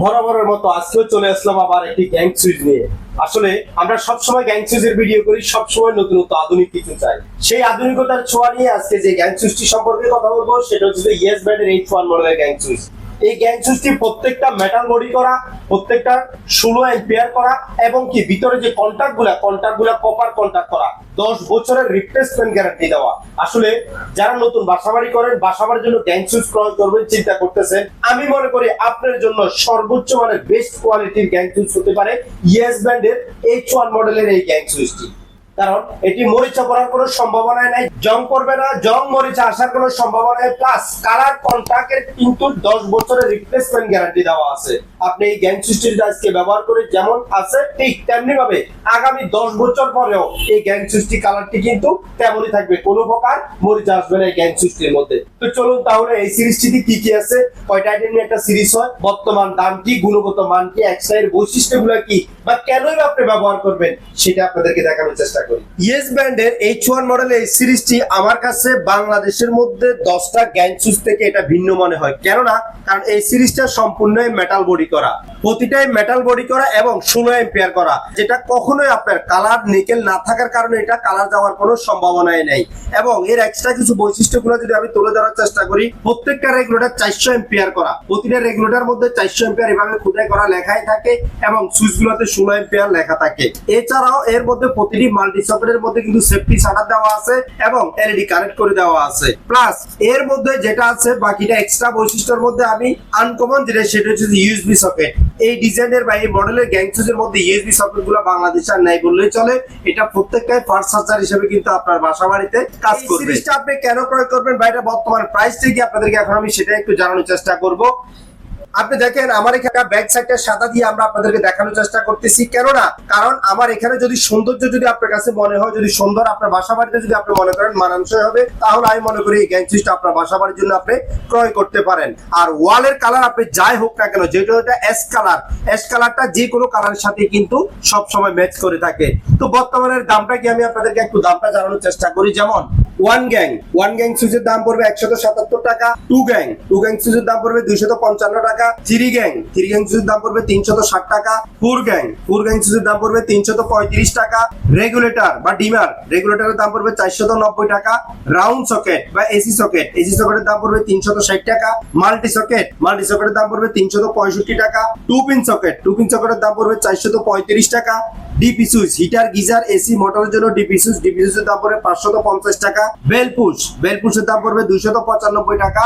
বরাবরের মতো আজকেও চলে আসলাম আবার একটি গ্যাং সুইচ নিয়ে। আসলে আমরা সবসময় গ্যাং সুইচের ভিডিও করি, সবসময় নতুন নতুন আধুনিক কিছু চাই। সেই আধুনিকতার ছোঁয়া নিয়ে আজকে যে গ্যাং সুইচটি সম্পর্কে কথা বলব, সেটা হচ্ছে ইয়েস ব্যান্ডের এইট ওয়ান মডেলের গ্যাং সুইচ এই গ্যাং সুইচটি প্রত্যেকটা মেটাল বডি করা, প্রত্যেকটা ষোলো এম্পিয়ার করা, এবং কি ভিতরে যে কন্ট্যাক্টগুলা কন্ট্যাক্টগুলা কপার কন্ট্যাক্ট করা, দশ বছরের রিপ্লেসমেন্ট গ্যারান্টি দেওয়া। আসলে যারা নতুন বাসাবাড়ি করেন, বাসাবাড়ির জন্য গ্যাং সুইচ ক্রয় করবেন, চিন্তা করতেছেন। আমি মনে করি আপনার জন্য সর্বোচ্চ মানের বেস্ট কোয়ালিটির গ্যাং সুইচ হতে পারে ইয়েস ব্যান্ডের এইচ ওয়ান মডেলের এই গ্যাং সুইচটি কারণ এটি মরিচা পড়ার কোনো সম্ভাবনা নাই। জং পড়বে না, জং মরিচা আসার কোনো সম্ভাবনা প্লাস কালার কন্ট্রাক্টের কিন্তু দশ বছরের রিপ্লেসমেন্ট গ্যারান্টি দেওয়া আছে। আপনি এই গ্যাং সুইচটি আজকে ব্যবহার করে যেমন আছে, ঠিক তেমনি ভাবে আগামী দশ বছর পরেও এই গ্যাং সুইচটি কালারটি কিন্তু তেমনই থাকবে। কোনো প্রকার মরিচা আসবে না এই গ্যাং সুইচটির মধ্যে। তো চলুন তাহলে এই সিরিজটিতে কি কি আছে? কয়টা আইটেম নিয়ে একটা সিরিজ হয়? বর্তমান দাম কি? গুণগত মান কি? এক্সট্রা এর বৈশিষ্ট্যগুলো কি? বা কেনই আপনি ব্যবহার করবেন? সেটা আপনাদেরকে দেখানোর চেষ্টা ইয়েস ব্র্যান্ডের এইচ ওয়ান মডেলের এই সিরিজটি আমার কাছে বাংলাদেশের মধ্যে দশটা গ্যাং সুইচ থেকে এটা ভিন্ন মনে হয়। কেননা, কারণ এই সিরিজটা সম্পূর্ণই মেটাল বডি করা। প্রতিটাই মেটাল বডি করা এবং ষোলো এম্পিয়ার করা, যেটা কখনোই আপনার কালার নিকেল না থাকার কারণে এটা কালার যাওয়ার কোনো সম্ভাবনাই নেই। এবং এর এক্সট্রা কিছু বৈশিষ্ট্যগুলো যদি আমি তুলে ধরার চেষ্টা করি, প্রত্যেকটা রেগুলেটর চারশো এম্পিয়ার করা। প্রতিটা রেগুলেটর মধ্যে চারশো এম্পিয়ার এভাবে খুদাই করা লেখাই থাকে এবং সুইচগুলোতে ষোলো এম্পিয়ার লেখা থাকে। এছাড়াও এর মধ্যে প্রতিটি মাল্টি সকেটের মধ্যে কিন্তু সেফটি শাটার দেওয়া আছে এবং এলইডি কানেক্ট করে দেওয়া আছে। প্লাস এর মধ্যে যেটা আছে বাকিটা এক্সট্রা বৈশিষ্ট্যের মধ্যে আমি আনকমন যেটা সেটা হচ্ছে ইউএসবি সকেট এই ডিজাইনের বা এই মডেলের গ্যাংসুজের মধ্যে ইউএসবি সকেটগুলো বাংলাদেশে আর নাই বললেই চলে। এটা প্রত্যেকটাই ফার্স্ট চার্জার হিসেবে কিন্তু আপনার বাসা বাড়িতে কাজ করবে। সিরিজটা আপনি কেন ক্রয় করবেন বা এটা বর্তমান প্রাইস থেকে আপনাদেরকে এখন আমি সেটা একটু জানানোর চেষ্টা করব। আপনি দেখেন, আমার এখানে ব্যাক সাইডটা সাদা দিয়ে আমরা আপনাদেরকে দেখানোর চেষ্টা করতেছি। কেননা, কারণ আমার এখানে যদি সৌন্দর্য যদি আপনার কাছে মনে হয়, যদি সুন্দর আপনার বাসা বাড়িতে যদি আপনি মনে করেন মানানসই হবে, তাহলে আমি মনে করি এই গ্যাং আপনার বাসা বাড়ির জন্য আপনি ক্রয় করতে পারেন। আর ওয়ালের কালার আপনি যাই হোক না কেন যেটা এটা এস কালার এস কালারটা যে কোনো কালারের সাথে কিন্তু সব সময় ম্যাচ করে থাকে। তো বর্তমানের দামটা কি আমি আপনাদেরকে একটু দামটা জানানোর চেষ্টা করি, যেমন ওয়ান গ্যাং ওয়ান গ্যাং সুইচের দাম পড়বে একশত সাতাত্তর টাকা। টু গ্যাং টু গ্যাং সুইচের দাম পড়বে দুইশত পঞ্চান্ন টাকা। থ্রি গ্যাং থ্রি গ্যাং সুইচের দাম পড়বে তিনশত ষাট টাকা। ফোর গ্যাং ফোর গ্যাং সুইচের দাম পড়বে তিনশত পঁয়ত্রিশ টাকা। রেগুলেটর বা ডিমার রেগুলেটরের দাম পড়বে চারশত নব্বই টাকা। রাউন্ড সকেট বা এসি সকেট এসি সকেটের দাম পড়বে তিনশত ষাট টাকা। মাল্টি সকেট মাল্টি সকেটের দাম পড়বে তিনশত পঁয়ষট্টি টাকা। Two pin socket two pin সকেটের দাম পড়বে চারশত পঁয়ত্রিশ টাকা। DP switch, heater, geyser, AC, মোটরের জন্য ডিপি সুইচ, ডিপি সুইচের দাম পড়বে পাঁচশত পঞ্চাশ টাকা। বেল পুশ, বেল পুশের দাম পড়বে দুইশত পঁচানব্বই টাকা।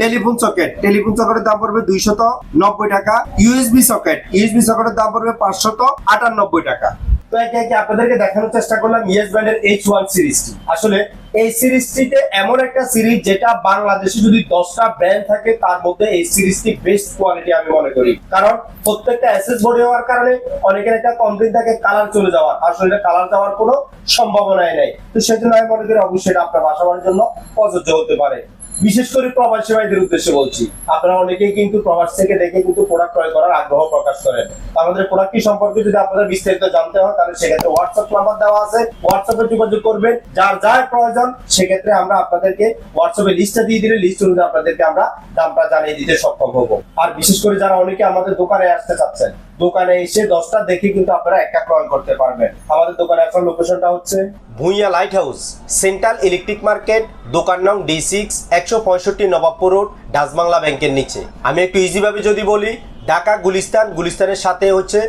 টেলিফোন সকেট, টেলিফোন সকেটের দাম পড়বে দুইশত নব্বই টাকা। ইউএসবি সকেট, ইউএসবি সকেটের দাম পড়বে পাঁচশত আটানব্বই টাকা। তো একে একে আপনাদেরকে দেখানোর চেষ্টা করলাম ইয়েস ব্র্যান্ডের এইচ ওয়ান সিরিজটি। আসলে এই সিরিজটিতে এমন একটা সিরিজ যেটা বাংলাদেশে যদি দশটা ব্র্যান্ড থাকে, তার মধ্যে এই সিরিজটি বেস্ট কোয়ালিটি আমি মনে করি। কারণ প্রত্যেকটা অ্যাসেস বডি হওয়ার কারণে অনেকের একটা কমপ্লেন থাকে, কালার চলে যাওয়ার। আসলে এটা কালার যাওয়ার কোনো সম্ভাবনাই নেই। তো সেজন্য আমি মনে করি অবশ্যই এটা আপনার বাসা বাড়ির জন্য প্রযোজ্য হতে পারে। বিশেষ করে প্রবাসী ভাইদের উদ্দেশ্যে বলছি, আপনারা অনেকেই কিন্তু প্রবাস থেকে দেখে কিন্তু প্রোডাক্ট ক্রয় করার আগ্রহ প্রকাশ করেন। আমাদের প্রোডাক্টটি সম্পর্কে যদি আপনাদের বিস্তারিত জানতে হয়, তাহলে সেক্ষেত্রে হোয়াটসঅ্যাপ নাম্বার দেওয়া আছে। হোয়াটসঅ্যাপে যোগাযোগ করবেন। যার যার প্রয়োজন, সেক্ষেত্রে আমরা আপনাদেরকে হোয়াটসঅ্যাপে লিস্টটা দিয়ে দিলে লিস্ট অনুযায়ী আপনাদেরকে আমরা দামটা জানিয়ে দিতে সক্ষম হব। আর বিশেষ করে যারা অনেকে আমাদের দোকানে আসতে চাচ্ছেন দোকানে এসে দশটা দেখে কিন্তু আপনারা একটা ক্রয় করতে পারবেন। আমাদের দোকানে এখন লোকেশনটা হচ্ছে Bhuiyan light house central electric market দোকান নং ডি সিক্স একশো পঁয়ষট্টি নবাবপুর রোড ডাসবাংলা ব্যাংকের নিচে। আমি একটু ইজিভাবে যদি বলি, ঢাকা, গুলিস্তান, গুলিস্তানের সাথে হচ্ছে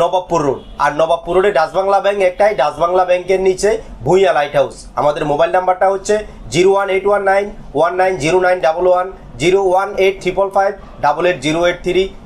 নবাবপুর রোড। আর নবাবপুর রোডে ডাসবাংলা ব্যাংক একটাই ডাসবাংলা ব্যাংকের নিচে ভুঁইয়া লাইট হাউস আমাদের মোবাইল নাম্বারটা হচ্ছে zero one eight one nine one nine zero nine double one, zero one eight triple five, double eight zero eight three.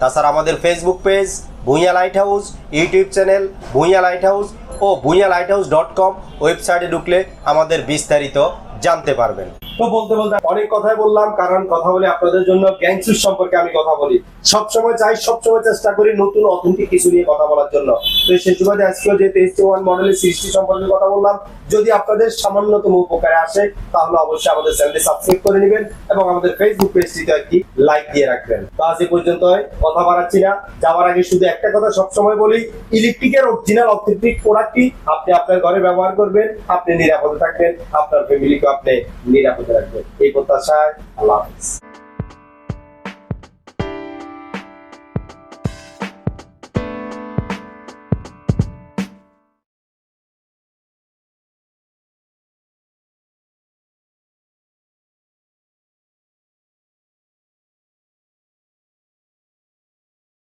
তাছাড়া আমাদের Facebook page Bhuiyan light house YouTube channel Bhuiyan light house ও Bhuiyan light house dot com ওয়েবসাইটে ঢুকলে আমাদের বিস্তারিত জানতে পারবেন। তো বলতে বলতে অনেক কথাই বললাম, কারণ কথা বলে আপনাদের জন্য গ্যাং সুইচ সম্পর্কে আমি কথা বলি। সবসময় চাই, সবসময় চেষ্টা করি নতুন অথেন্টিক কিছু নিয়ে কথা বলার জন্য। তো সেই সুবাদে আজকেও যে তেইশটি ওয়ান মডেলের সৃষ্টি সম্পর্কে কথা বললাম, যদি আপনাদের সামান্যতম উপকারে আসে, তাহলে অবশ্যই আমাদের চ্যানেলটি সাবস্ক্রাইব করে নেবেন এবং আমাদের ফেসবুক পেজটিতে একটি লাইক দিয়ে রাখবেন। তো আজ এই পর্যন্ত কথা বাড়াচ্ছি না, যাওয়ার আগে শুধু একটা কথা সবসময় বলি ইলেকট্রিকের অরিজিনাল অথেন্টিক প্রোডাক্টটি আপনি আপনার ঘরে ব্যবহার করবেন, আপনি নিরাপদে থাকবেন, আপনার ফ্যামিলিকে আপনি নিরাপদে রাখবেন এই প্রত্যাশায় আল্লাহ হাফিজ।